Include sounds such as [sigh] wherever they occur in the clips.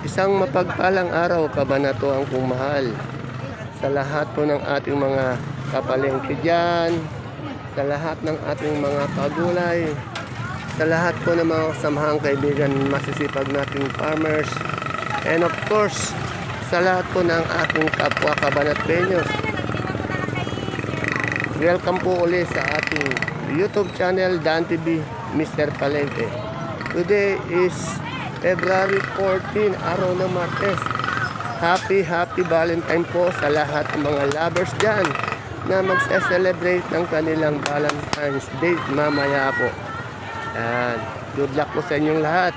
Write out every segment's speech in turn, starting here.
Isang mapagpalang araw kabanatuang kong mahal sa lahat po ng ating mga kapalengke dyan, sa lahat ng ating mga kagulay, sa lahat po ng mga samahang kaibigan, masisipag nating farmers, and of course, sa lahat po ng ating kapwa kabanatpenyos. Welcome po ulit sa ating YouTube channel, Dan TV, Mr. Palente. Today is February 14, araw ng Martes. Happy, happy Valentine po sa lahat ng mga lovers dyan na magse-celebrate ng kanilang Valentine's Day mamaya po. Yan. Good luck po sa inyong lahat.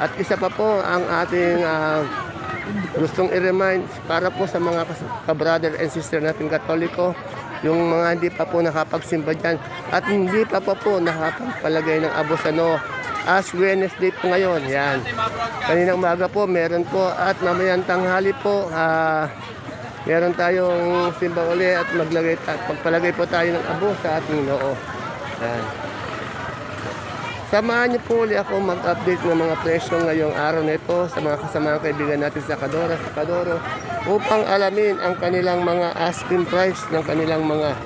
At isa pa po ang ating ah, gustong i-remind para po sa mga ka-brother and sister nating katoliko, yung mga hindi pa po nakapagsimba dyan at hindi pa pa po nakapagpalagay ng abosano as Wednesday po ngayon. Yan. Kaninang umaga po, meron po at mamayang tanghali po, ah, meron tayong simba uli at maglagay, at magpalagay po tayo ng abo sa ating noo. Yan. Samahan niyo po ulit ako mag-update ng mga presyo ngayong araw na ito sa mga kasamaang kaibigan natin sa Kadora, sa Kadoro upang alamin ang kanilang mga asking price ng kanilang mga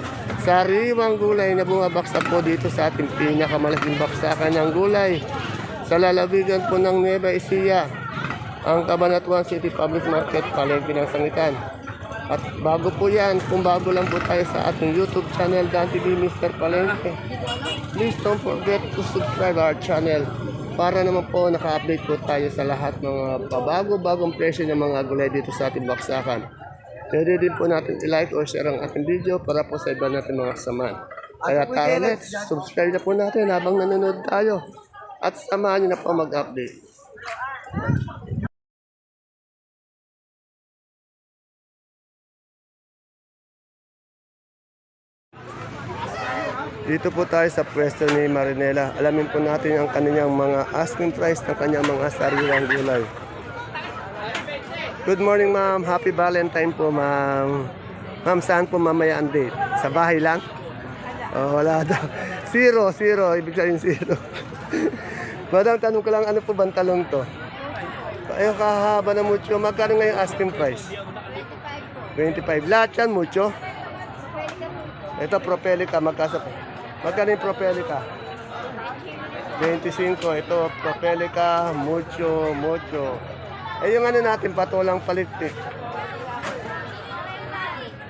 sariwang gulay na bumabaksak po dito sa ating pinakamalaking baksakan ng gulay sa lalawigan po ng Nueva Ecija, ang Cabanatuan City Public Market, Palengke ng Sangitan. At bago po yan, kung bago lang po tayo sa ating YouTube channel, Dan TV Mr. Palengke, please don't forget to subscribe our channel para naman po naka-update po tayo sa lahat ng mga pabago-bagong presyo ng mga gulay dito sa ating baksakan. Pwede din po natin i-like or share ang ating video para po sa iba natin mga kasamaan. Kaya tara let's subscribe na po natin habang nanonood tayo at samahan niyo na po mag-update. Dito po tayo sa pwesto ni Marinela. Alamin po natin ang kanyang mga asking price ng kanyang mga sariwang gulay. Good morning, ma'am. Happy Valentine po, ma'am. Ma'am, saan po mamaya ang date? Sa bahay lang? Oh, wala [laughs] daw. Zero, zero. Ibig sabihin zero. [laughs] Madam, tanong ko lang, ano po bang talong to? Ayun, kahaba na mucho. Magkano ngayon asking price? 25. Lahat yan, mucho? Ito, propelica. Magkasa Magkano yung propelica? 25. Ito, propelica, mucho, mucho. Eh, yung ano natin, patulang palitik.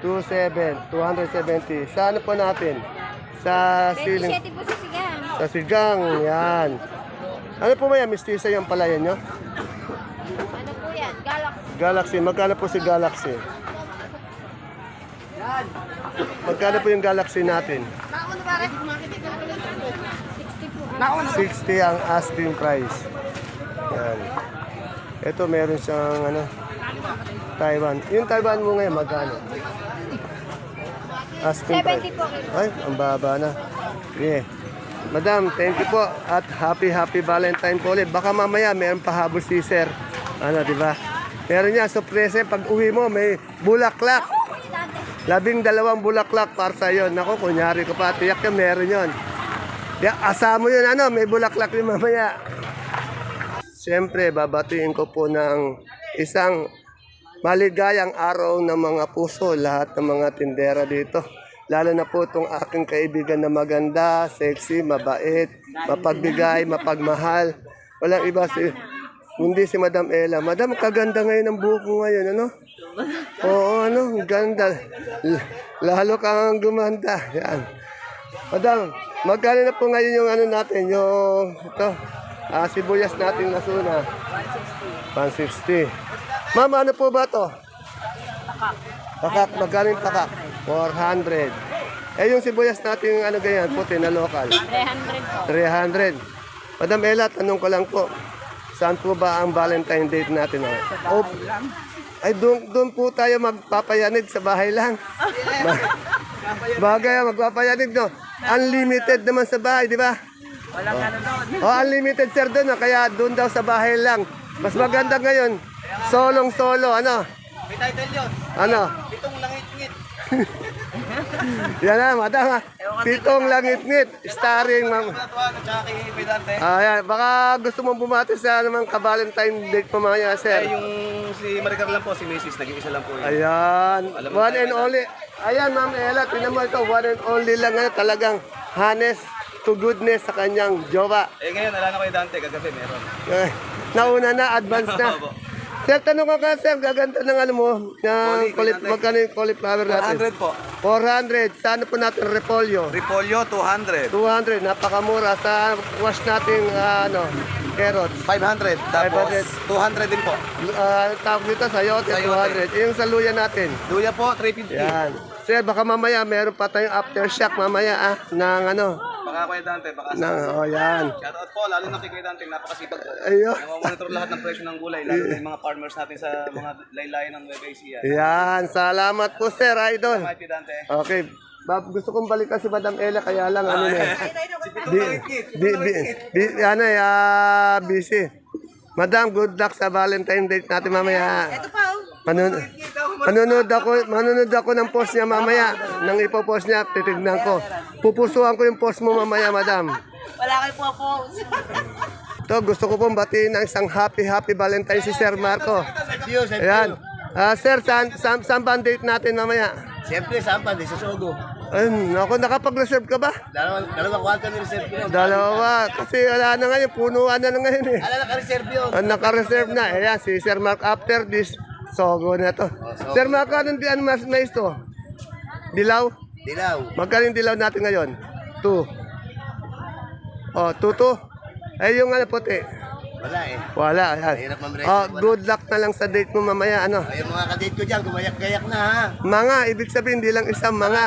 27, 270. Sa ano po natin? Sa siling. 27 po sa sigang. Sa sigang, yan. Ano po ba yan? Mistisa yung palayan nyo? Ano po yan? Galaxy. Galaxy. Magkano po si Galaxy? Magkano po yung Galaxy natin? 60 po. 60 ang asking price. Yan. Ito meron siyang ano, Taiwan. Yung Taiwan mo ngayon magkano? Asking price. 70 po kilo. Ay, ang baba na. Yeah. Madam, thank you po at happy happy Valentine po ulit. Baka mamaya mayroon pahabol si Sir. Ano, di ba? Meron niya, surprise pag uwi mo may bulaklak. Labing dalawang bulaklak para sa iyo. Nako, kunyari ko pa, tiyak ka meron yon. Ya, asamo yun, ano, may bulaklak din mamaya. Siyempre, babatiin ko po ng isang maligayang araw ng mga puso, lahat ng mga tindera dito. Lalo na po itong aking kaibigan na maganda, sexy, mabait, mapagbigay, mapagmahal. Walang iba si, hindi si Madam Ella. Madam, kaganda ngayon ang buhok mo ngayon, ano? Oo, ano, ganda. Lalo kang gumanda. Yan. Madam, magkano na po ngayon yung ano natin, yung ito, ah, sibuyas natin nasuna? 160. Ma'am, ano po ba to? Pakak. magkano yung pakak? 400. Eh, yung sibuyas natin, ano ganyan, puti na local? 300 po. 300. Madam Ella, tanong ko lang po, saan po ba ang Valentine date natin? Oh, ay, doon, doon po tayo magpapayanig sa bahay lang. Ba- [laughs] Bagay, magpapayanig, no? Unlimited naman sa bahay, di ba? Walang ano doon. Oh, unlimited sir doon, no? kaya doon daw sa bahay lang. Mas maganda ngayon, solong solo, ano? May title yun. Ano? Pitong langit-ngit. [laughs] Yan na, madam ha. Titong langit-ngit, starring ma'am. Pedante. Ayan, baka gusto mong bumati sa naman ka-Valentine date mga Eh, sir. yung si Maricar lang po, si Mrs. Nag-iisa lang po yun. Ayan, Alam mo one tayo and na- only. Ayan, ma'am Ella, tinan mo ito, one and only lang ngayon, talagang honest to goodness sa kanyang jowa. Eh ngayon, alala ko kay Dante, kagabi meron. Eh, nauna na, advance [laughs] na. Opo. Sir, tanong ko ka, sir, gaganda ng ano mo, ng Coli, caulif- Kuya Dante. magkano yung cauliflower natin? 100 po. 400. Saan po natin repolyo? Repolyo, 200. 200, napakamura. Sa wash natin, ah, ano, carrots. 500. Tapos, 500. 200 din po. Uh, tawag dito, sayote, Sayote. 200. Yung saluya natin. Luya po, 350. Yan. Sir, baka mamaya meron pa tayong aftershock mamaya ah, ng ano, Baka kay Dante, baka sa... ng, oh yan. Shoutout po, lalo na kay Kuya Dante, napakasipag po. Ayun. Namamonitor lahat ng presyo ng gulay, lalo na yung mga farmers natin sa [laughs] mga laylayan ng Nueva Ecija. Yan, salamat po sir, idol. Kay Kuya Dante. Okay. Bab, gusto kong balikan si Madam Ella kaya lang ano na. Di, di, di, di, ano eh, ah, busy. Madam, good luck sa Valentine date natin mamaya. Ito pa, Manun manunod ako, manunod ako ng post niya mamaya. Nang ipopost niya, titignan ko. Pupusuan ko yung post mo mamaya, madam. Wala kayo po po. To, gusto ko pong batiin ng isang happy, happy Valentine si Sir Marco. Ayan. Ah, sir, saan, saan, saan ba ang date natin mamaya? Siyempre, saan pa? Di sa Sogo. Ayun, ako, nakapag-reserve ka ba? Dalawang, dalawang kwarto ni reserve ko yun. Dalawa. Kasi wala na ngayon, punuan na na ngayon eh. Ala, naka-reserve yun. Ah, Naka-reserve na. Ayan, si Sir Mark after this, sogo na to. Sir Mark, anong di, ano mas mais to? Dilaw? Dilaw. Magkano yung dilaw natin ngayon? Two. Oh, two, two. Eh, yung ano puti. Wala eh. Wala, ayan. Mahirap mamresa, Oh, wala. good luck na lang sa date mo mamaya, ano. Ay, yung mga kadate ko dyan, gumayak-gayak na ha. Mga, ibig sabihin, hindi lang isang mga.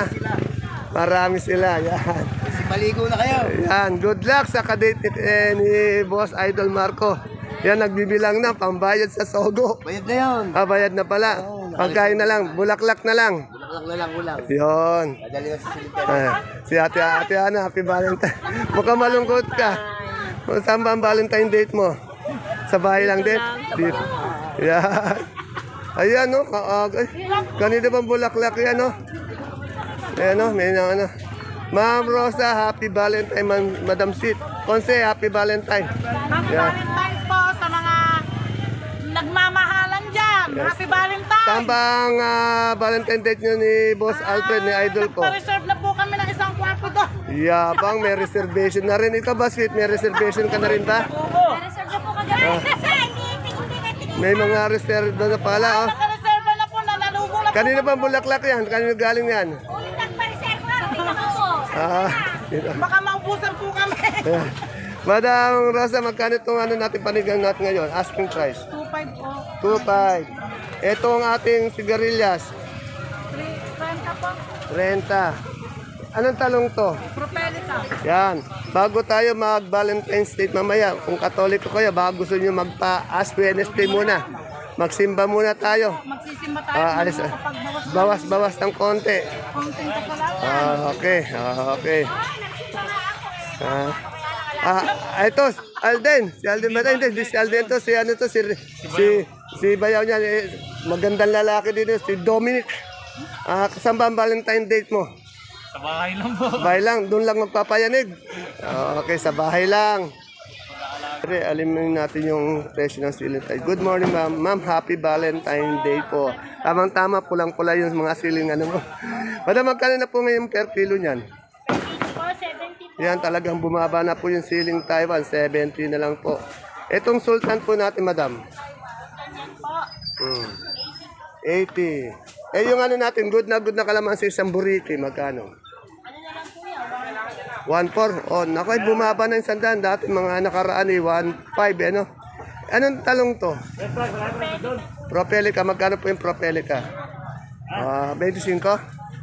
Marami sila, yan. Paligo na kayo. Yan, good luck sa kadate ni, eh, ni Boss Idol Marco. Yan, nagbibilang na, pambayad sa Sogo. Bayad na yun. Ah, bayad na pala. Pagkain na lang, bulaklak na lang. Bulaklak na lang, ulang. Na sa silitero. Ah, si ate, ate Ana, happy Valentine. Mukhang malungkot ka. Saan ba ang Valentine date mo? Sa bahay lang din? Dito. Yan. Ayan, no? Kaag. Ay, kanina bang bulaklak yan, no? Ayan, no? May na, ano. Ma'am Rosa, happy Valentine, Madam Sit. Conse, happy Valentine. Happy Yeah. Dyan. Happy Valentine's. Saan ba ang ah, Valentine date nyo ni Boss Alfred, ni idol ko? Nagpa-reserve na po kami ng isang kwarto doon. Yabang, may reservation na rin. Ikaw ba, Sweet? May reservation ka na rin ba? Reserve na po kagabi. May mga reserve na pala, oh. Naka-reserve na po na nalubong na po. Kanino ba bulaklak yan? Kanino galing yan? Ulit nagpa-reserve na. Tingnan mo po. Ah. Baka maubusan po kami. [laughs] Madam Rosa, magkano itong ano natin panigang natin ngayon? Asking price. 2.5 po. 2.5. Ito ang ating sigarilyas. 30 po. 30. Anong talong to? Propelica. Yan. Bago tayo mag-Valentine's Day mamaya, kung katoliko kayo, baka gusto nyo magpa-Ash Wednesday muna. Magsimba muna tayo. Magsisimba tayo. Ah, alis. ah. Kapag Bawas-bawas ng konti. konting kasalanan. Ah, okay. Ah, okay. Ah, ah, ito, Alden. Si Alden ba? Hindi si Alden to. Si ano to, si, si, si Bayaw niya. Eh, magandang lalaki din yun, si Dominic. Ah, saan ba ang Valentine date mo? Sa bahay lang po. Bahay lang, doon lang magpapayanig. Ah, okay, sa bahay lang. Pre, alimin natin yung presyo ng siling tayo. Good morning, ma'am. Ma'am, happy Valentine Day po. Tamang-tama, pulang-pula yung mga siling ano mo. [laughs] Madam, magkano na po ngayon per kilo niyan? Po, 70 Yan, talagang bumaba na po yung siling Taiwan. 70 na lang po. Itong sultan po natin, madam. Hmm. 80. Eh, yung ano natin, good na good na kalamansi, isang buriki, magkano? Ano lang po yan? 1.4. Oh, naku, ay bumaba na yung sandaan. Dati mga nakaraan eh, 1.5, ano? Anong talong to? Propelica. Magkano po yung Propelica? Ah, 25?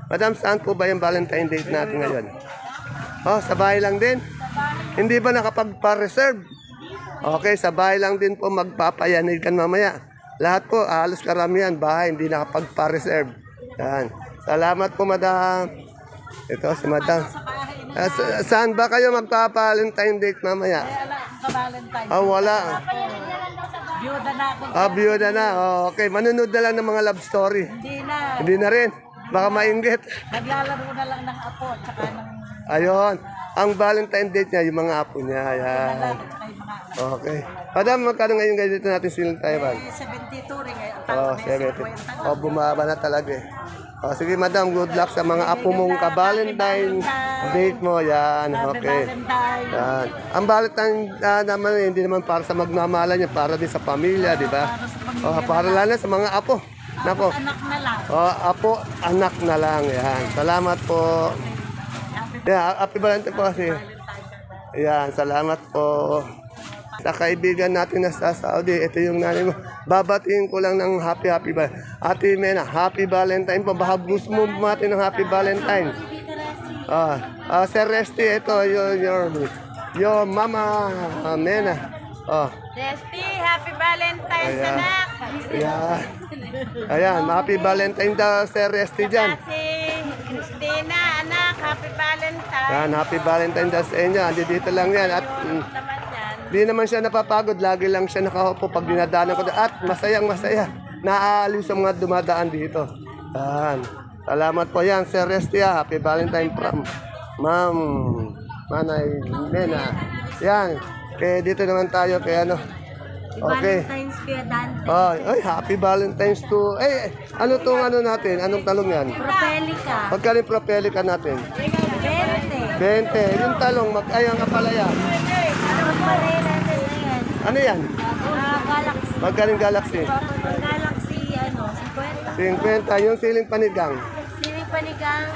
Madam, saan po ba yung Valentine date natin ngayon? Oh, sa bahay lang din? Hindi ba nakapagpa-reserve? Okay, sa bahay lang din po magpapayanig kan mamaya. Lahat po, halos karamihan, bahay, hindi nakapagpa-reserve. Yan. Salamat po, madam. Ito, si madam. Ah, sa- saan ba kayo magpapa-Valentine date mamaya? Valentine's. Ah, wala. Byuda na ako. Ah, byuda na. Oh, okay, manunod na lang ng mga love story. Hindi na. Hindi na rin. Baka mainggit. Naglalaro na lang ng apo at saka ng Ayun. Ang Valentine date niya, yung mga apo niya. Ayan. Okay. Madam, magkano ngayon ganito natin silang Taiwan? Eh, 72 rin ngayon. Oh, tanong eh, 70. Oh, bumaba na talaga eh. Oh, sige madam, good luck sa mga apo mong ka-Valentine date mo. Yan, okay. Yan. Ang Valentine ah, naman eh, hindi naman para sa magmamahalan niya, para din sa pamilya, di ba? Oh, para lalo sa mga apo. Nako. Anak na lang. Oh, apo, anak na lang. Yan. Salamat po. Yeah, happy Valentine po kasi. Yan, salamat po. Sa kaibigan natin na sa Saudi, ito yung nanay mo. Babatiin ko lang ng happy, happy ba. Ate Mena, happy Valentine po. Baka gusto mo bumati ng happy Valentine. Ah, ah Sir Resty, ito your, your, your mama ah, Mena. Oh, Resty, happy Valentine's, Ayan. anak. ayan. Ayan, happy Valentine daw, Sir Resty dyan. Si Christina, anak, happy Valentine's. Yan, happy Valentine daw sa inyo. Andi dito lang yan. At mm, Naman yan. di naman siya napapagod. Lagi lang siya nakaupo pag dinadaanan ko. At masayang masaya. Naaaliw sa mga dumadaan dito. Yan. Salamat po yan, Sir Restia. Happy Valentine from Ma'am Manay Mena. Yan. Kaya dito naman tayo kaya ano. Okay. Valentine's Kuya Dante. Oh, ay, happy Valentine's to... Eh, ano tong ano natin? Anong talong yan? Propelica. Magkano yung propelica natin? 20. 20. Yung talong, mag ay, ang kapalaya. Ano pa rin natin ngayon? Ano yan? Ah, Galaxy. Magkaling Galaxy? Galaxy, ano, 50. 50. Yung siling panigang? Siling panigang,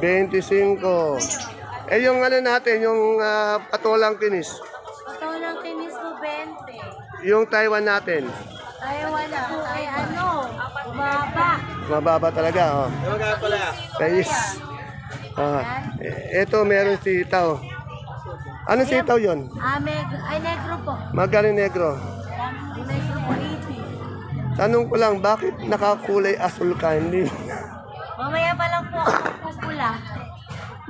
25. 25. Eh yung ano natin, yung ah, patolang kinis. Yung Taiwan natin. Wala po ay ano, bumaba. Mababa talaga, oh. Kais. Ah, eh, ito meron sitaw. Anong sitaw yon? Ah, meg ay negro po. Magaling negro. Negro po, 80. Tanong ko lang, bakit nakakulay asul ka? Hindi. Mamaya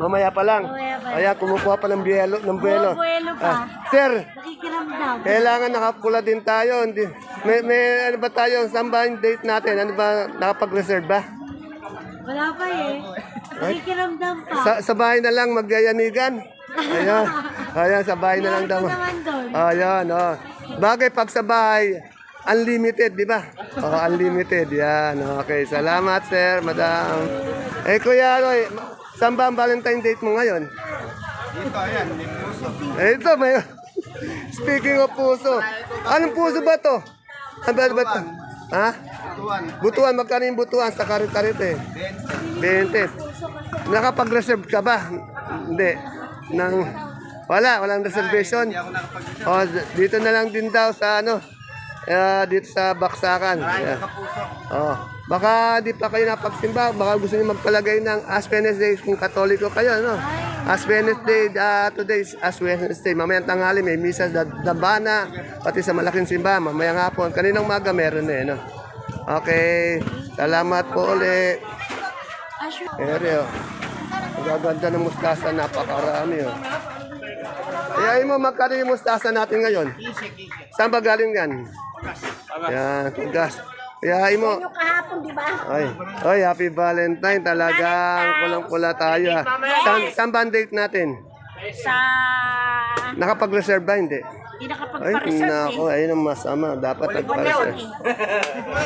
Mamaya pa lang. Mamaya pa. Kaya kumukuha pa ng bielo. Ng buwelo. Buwelo pa. Ah, sir, Nakikiramdam. Kailangan nakapula din tayo. Hindi, may, may ano ba tayo? Saan ba yung date natin? Ano ba? Nakapag-reserve ba? Wala pa eh. Nakikiramdam pa. Sa, sa bahay na lang magyayanigan. Ayan. [laughs] Ayan, sa bahay na lang daw. Naman doon. Ayan, oh. Bagay pag sa bahay, unlimited, di ba? Oh, unlimited. Yan. Okay. Salamat, sir, madam. Eh, Kuya Roy, saan ba ang Valentine date mo ngayon? Dito, ayan, may puso. Eh, ito, may... [laughs] Speaking of puso. Anong puso ba to? Ano ba ba to? Ha? Tuwan, Butuan, magkano yung butuan sa karit-karit eh? 20. Nakapag-reserve ka ba? Hindi. Nang, wala, walang reservation. hindi ako nakapag O, d- dito na lang din daw sa ano, eh, dito sa Baksakan. Yeah. Oh, baka di pa kayo napagsimba, baka gusto niyo magpalagay ng Ash Wednesday kung katoliko kayo, no? Ash Wednesday, uh, today is Ash Wednesday. Mamayang tanghali may misa sa Dabana, pati sa malaking simba, mamayang hapon. Kaninang maga meron eh, no? Okay, salamat po ulit. Ere, oh. Ang gaganda ng mustasa, napakarami, oh. Kaya mo, magkano yung mustasa natin ngayon? Saan ba galing yan? Yan, tugas. Kaya mo. Kahapon, di ba? Ay, ay, happy Valentine. Talagang kulang-kula tayo. Ha. Saan, saan ba ang date natin? Sa... Nakapag-reserve ba? Hindi. Hindi Ay, nakapagpa-reserve eh. nako, ayun ang masama. Dapat nagpa-reserve.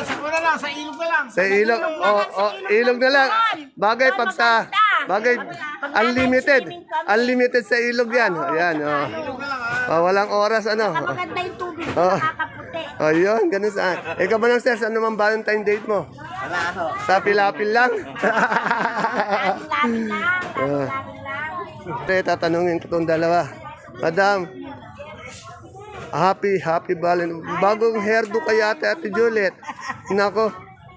Siguro [laughs] lang, sa ilog na lang. Sa ilog, oh, oh, ilog na lang. Bagay pag sa, bagay, unlimited. Unlimited sa ilog yan. Ayan, oh. Oh, walang oras, ano. Maganda yung tubig, Oh. nakakaputi. Ayun, ganun saan. Ikaw ba ng sir, ano mang Valentine date mo? Wala ako. Sa Pilapil lang? Lami lang, [laughs] Ah. lami lang. Pre, tatanungin ko itong dalawa. Madam, happy, happy Valentine. Bagong hairdo kay ate, ate Juliet. Nako,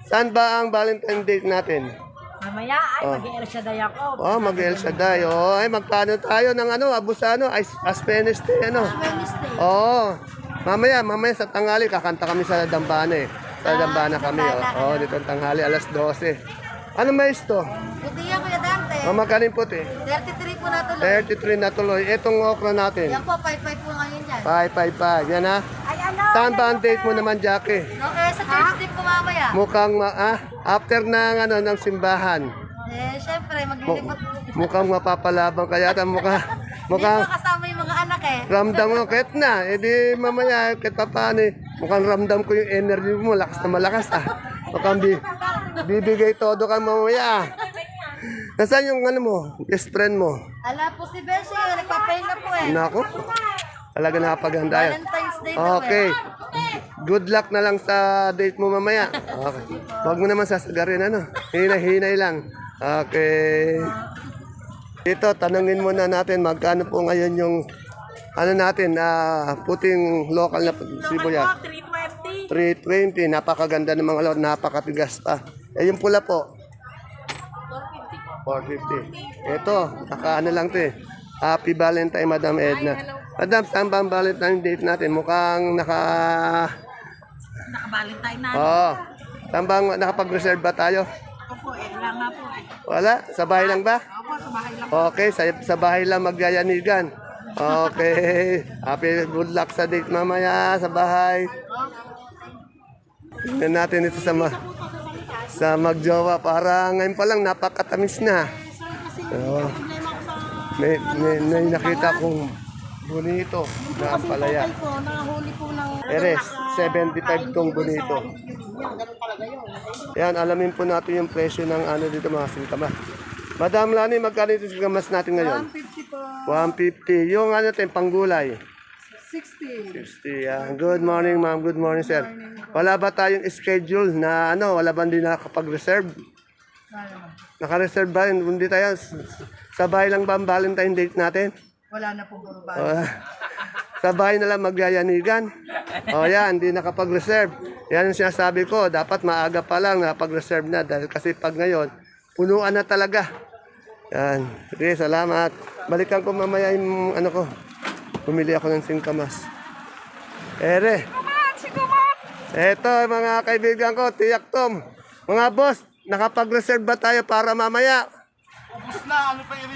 saan ba ang Valentine date natin? Mamaya ay Oh. mag-i-air siya day ako. Oh, mag El Shaddai. Oh, ay magkano tayo ng ano, abusano, as Aspenes ano. Wednesday. Oo. Mamaya, mamaya sa tanghali, kakanta kami sa Dambana eh. Sa Dambana kami, oh. Oh, dito ang tanghali, alas 12. Ano mais to? Puti yan, Kuya Dante. Oh, magkaling puti? 33 po na tuloy. 33 na tuloy. Itong okra natin. Yan po, 5-5 po ngayon yan. 555. Yan ha. Ay, Saan ba ang date mo naman, Jackie? Okay, sa church din po mamaya. Mukhang, ma- ah, after ng, ano, ng simbahan. Eh, syempre, maglilibot. mukhang mapapalabang kaya [laughs] ta mukha Hindi mukhang ko kasama yung mga anak eh. ramdam mo kahit na eh di mamaya kahit pa paano eh, mukhang ramdam ko yung energy mo lakas na malakas ah mukhang bi bibigay todo ka mamaya ah. Nasaan yung ano mo, best friend mo? Ala po si Beshi, nagpapahinga po eh. Nako, talaga nakapaganda yan. Valentine's Day daw Okay. eh. Good luck na lang sa date mo mamaya. Okay. Huwag mo naman sasagarin ano. Hinay-hinay lang. Okay. Dito, tanungin muna natin magkano po ngayon yung ano natin, ah puting local na sibuyas. 320. 320. Napakaganda ng mga lord. Napakatigas pa. Eh, yung pula po. 450. Ito, naka ano lang to eh. Happy Valentine, Madam Edna. Madam, saan ba ang Valentine date natin? Mukhang naka... Nakabalintay na. Oo. Saan ba nakapag-reserve ba tayo? Opo, eh, wala nga po eh. Wala? Sa bahay lang ba? Opo, sa bahay lang. Okay, sa, sa bahay lang magyayanigan. Okay. [laughs] Happy good luck sa date mamaya sa bahay. Tingnan natin ito sa ma sa magjowa para ngayon pa lang napakatamis na. Oo. May, may, may nakita kong bonito na palaya. Po, nahuli po ng... Eres, 75 tong bonito. Yan, alamin po natin yung presyo ng ano dito mga singkamas. Madam Lani, magkano ito singkamas natin ngayon? 50 po. 150. Yung ano natin, panggulay. 60. 60. Yan. Good morning, ma'am. Good morning, sir. Wala ba tayong schedule na ano, wala ba hindi nakakapag-reserve? Naka-reserve ba? Hindi tayo. Sabay lang ba ang Valentine date natin? Wala na po puro ba? Oh, sa bahay na lang magyayanigan. O yan, hindi nakapag-reserve. Yan yung sinasabi ko, dapat maaga pa lang nakapag-reserve na dahil kasi pag ngayon, punuan na talaga. Yan. Sige, salamat. Balikan ko mamaya yung ano ko. Pumili ako ng singkamas. Ere. Eto, mga kaibigan ko, tiyak tom. Mga boss, nakapag-reserve ba tayo para mamaya? Ubus na, ano pa i-reserve?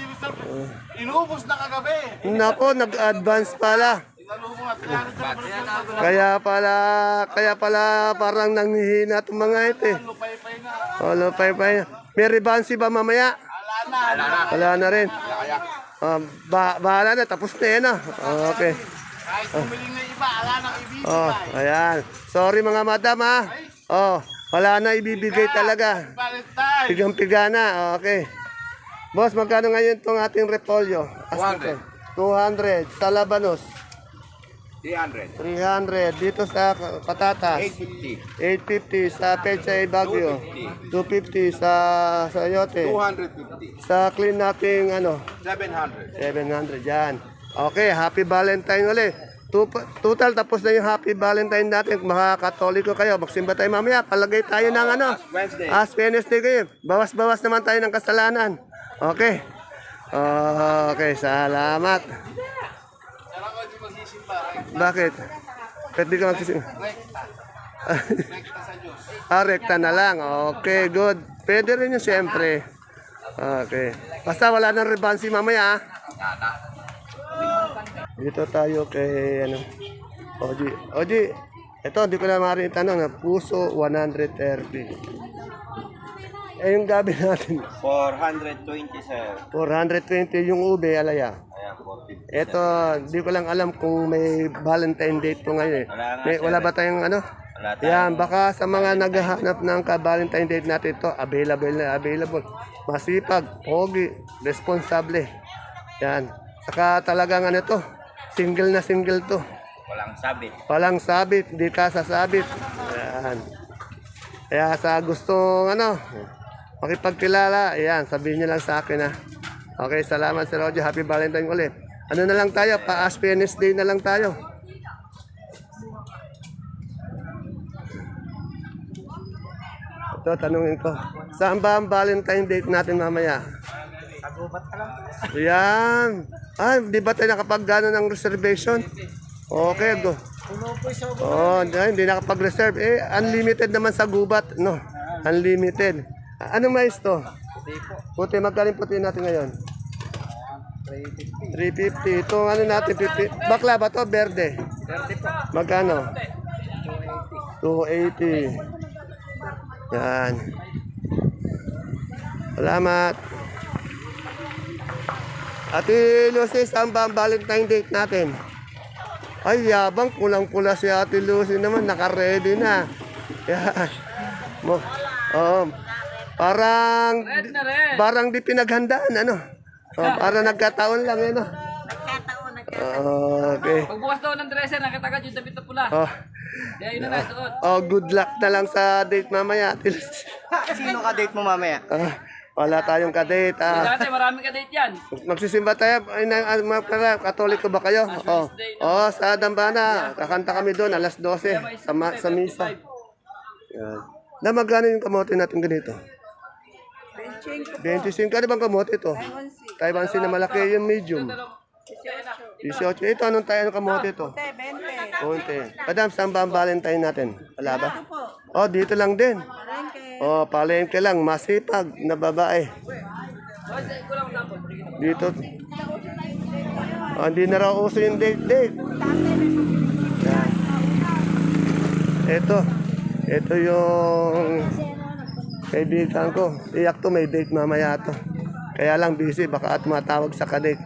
Inubos na kagabi. Nako, nag-advance pala. Inalubong at 300 na reserve. Kaya pala, kaya pala parang nanghihina itong mga ito eh. Lupay-pay na. O, lupay-pay. May rebansi ba mamaya? Wala na. Wala na rin. Ah, ba bahala na, tapos na yan ah. Okay. Kahit bumili na iba, ala nang ibig. Oh, ayan. Sorry mga madam ha. Oh, wala na ibibigay talaga. Pigang-piga na. Okay. Boss, magkano ngayon itong ating repolyo? 200. 200. Sa Labanos? 300. 300. Dito sa patatas? 850 850. sa Pechay Bagyo. 250 sa sa Yote. 250. Sa clean nating ano, 700. 700 yan. Okay, happy Valentine ulit. Total tapos na yung happy Valentine natin. Mga katoliko kayo, magsimba tayo mamaya. Palagay tayo ng ano. Wednesday. As Wednesday kayo. Bawas-bawas naman tayo ng kasalanan. Okay. Okay, salamat. Bakit? Ba't di ka magsisimba? ah, rekta na lang. Okay, good. Pwede rin yun siyempre. Okay. Basta wala nang rebansi mamaya. ah. Dito tayo kay ano. Oji. Oji. Ito, hindi ko na maaaring tanong na puso 130. Eh, yung gabi natin, 420, sir. 420 yung ube, alaya. Ayan, 450. Ito, di ko lang alam kung may Valentine date ko ngayon eh. Wala nga, May, sir, wala ba tayong ano? Wala tayo. Yan, baka sa mga naghahanap ng ka-Valentine date natin ito, available na available. Masipag, pogi, responsable. Yan. Saka talagang ano to, single na single to. Walang sabit. Walang sabit, di ka sasabit. Yan. Kaya sa gustong ano, makipagkilala, ayan, sabihin niyo lang sa akin ha. Okay, salamat Sir Roger. Happy Valentine ulit. Ano na lang tayo, pa-Ask Fairness Day na lang tayo. Ito, tanungin ko. Saan ba ang Valentine date natin mamaya? Yan. Ah, di ba tayo nakapag ng reservation? Okay, go. Oh, hindi nakapag-reserve. Eh, unlimited naman sa gubat, no? Unlimited. Anong mais to? Puti, magkaling puti natin ngayon? 350. 350. Ito, ano natin, 50. Bakla ba to? Verde. 30 po. Magkano? 280. Yan. Salamat. Ate Lucy, saan ba ang Valentine date natin? Ay, yabang. Kulang-kula si Ate Lucy naman. Naka-ready na. Yan. Mo, oh, parang, parang di pinaghandaan, ano? Oh, [laughs] para nagkataon lang, ano? Okay. Pagbukas daw ng dresser, nakita agad yung damit na pula. Oh, Kaya yun na nasuot. oh, good luck na lang sa date mamaya. [laughs] Sino ka date mo mamaya? Ah, wala tayong kadate. Ah. Dati marami ka date yan. Magsisimba tayo. Ay, na, ah, mga katoliko ba kayo? Oo. Oh. sa Dambana. Kakanta kami doon, alas 12. Sa, sa misa. Yan. Na magkano yung kamote natin ganito? 25. Ano bang kamote ito? Taiwan Sea na malaki. Yung medium. 18. Ito, anong tayo ng kamote ito? 20. Madam, saan ba ang Valentine natin? Wala ba? Oh, dito lang din. Oh, palengke lang. Masipag na babae. Dito. Oh, hindi na raw uso yung date-date. Ito. Ito yung kaibigan ko. Iyak to, may date mamaya to. Kaya lang busy, baka at matawag sa kadate.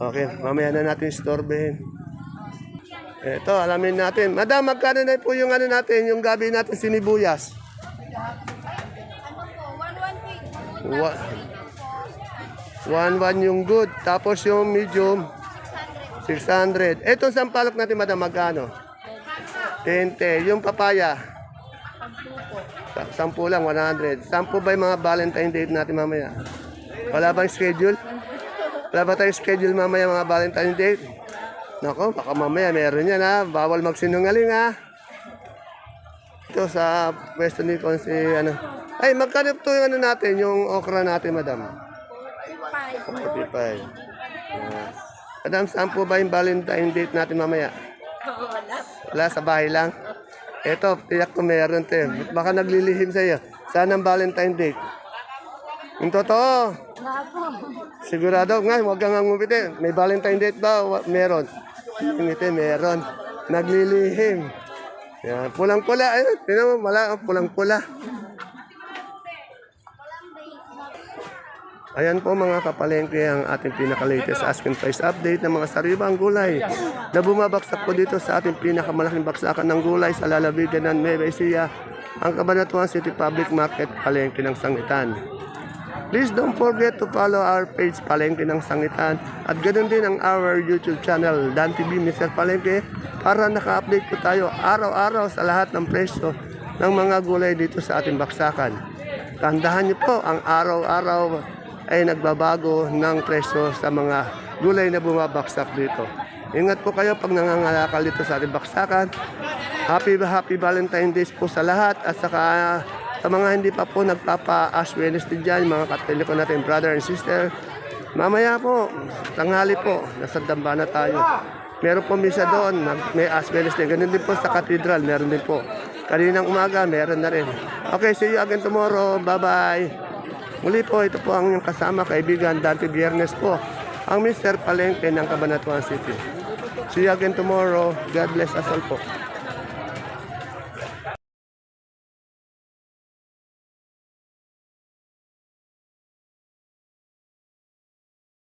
Okay, mamaya na natin istorbehin. Ito, alamin natin. Madam, magkano na po yung ano natin, yung gabi natin sinibuyas? Wa- One one yung good. Tapos yung medium, 600. Ito sampalok natin, madam, magkano? 20. Yung papaya? Sa- Sampu lang, 100. Sampu ba yung mga Valentine date natin mamaya? Wala bang schedule? Wala ba tayong schedule mamaya mga Valentine date? Nako, baka mamaya meron yan ha. Bawal magsinungaling ha. Ito sa pwesto ni Konsi, ano. Ay, magkano po yung ano natin, yung okra natin, madam? 45. Uh, madam, saan po ba yung Valentine date natin mamaya? Wala, sa bahay lang. Ito, tiyak ko meron, te. Baka naglilihim sa iyo. Saan ang Valentine date? Yung totoo. Sigurado nga, huwag kang ngumiti. May Valentine date ba? Meron. Ngumiti, meron. Naglilihim. Yan, pulang-pula. Ayun, tinan mo, wala, pulang-pula. Ayan po mga kapalengke ang ating pinaka-latest asking price update ng mga sariwang gulay na bumabaksak po dito sa ating pinakamalaking baksakan ng gulay sa lalawigan ng Nueva ang Cabanatuan City Public Market, Palengke ng Sangitan. Please don't forget to follow our page Palengke ng Sangitan at ganoon din ang our YouTube channel Dan TV Mr. Palengke para naka-update po tayo araw-araw sa lahat ng presyo ng mga gulay dito sa ating baksakan. Tandahan niyo po ang araw-araw ay nagbabago ng presyo sa mga gulay na bumabaksak dito. Ingat po kayo pag nangangalakal dito sa ating baksakan. Happy Happy Valentine Days po sa lahat at saka sa mga hindi pa po nagpapa-Ash Wednesday dyan, mga katoliko natin, brother and sister. Mamaya po, tanghali po, nasa Dambana tayo. Meron po misa doon, may Ash Wednesday. Ganun din po sa cathedral, meron din po. Kaninang umaga, meron na rin. Okay, see you again tomorrow. Bye-bye. Muli po, ito po ang inyong kasama, kaibigan, Dante Biernes po, ang Mr. Palengke ng Cabanatuan City. See you again tomorrow. God bless us all po.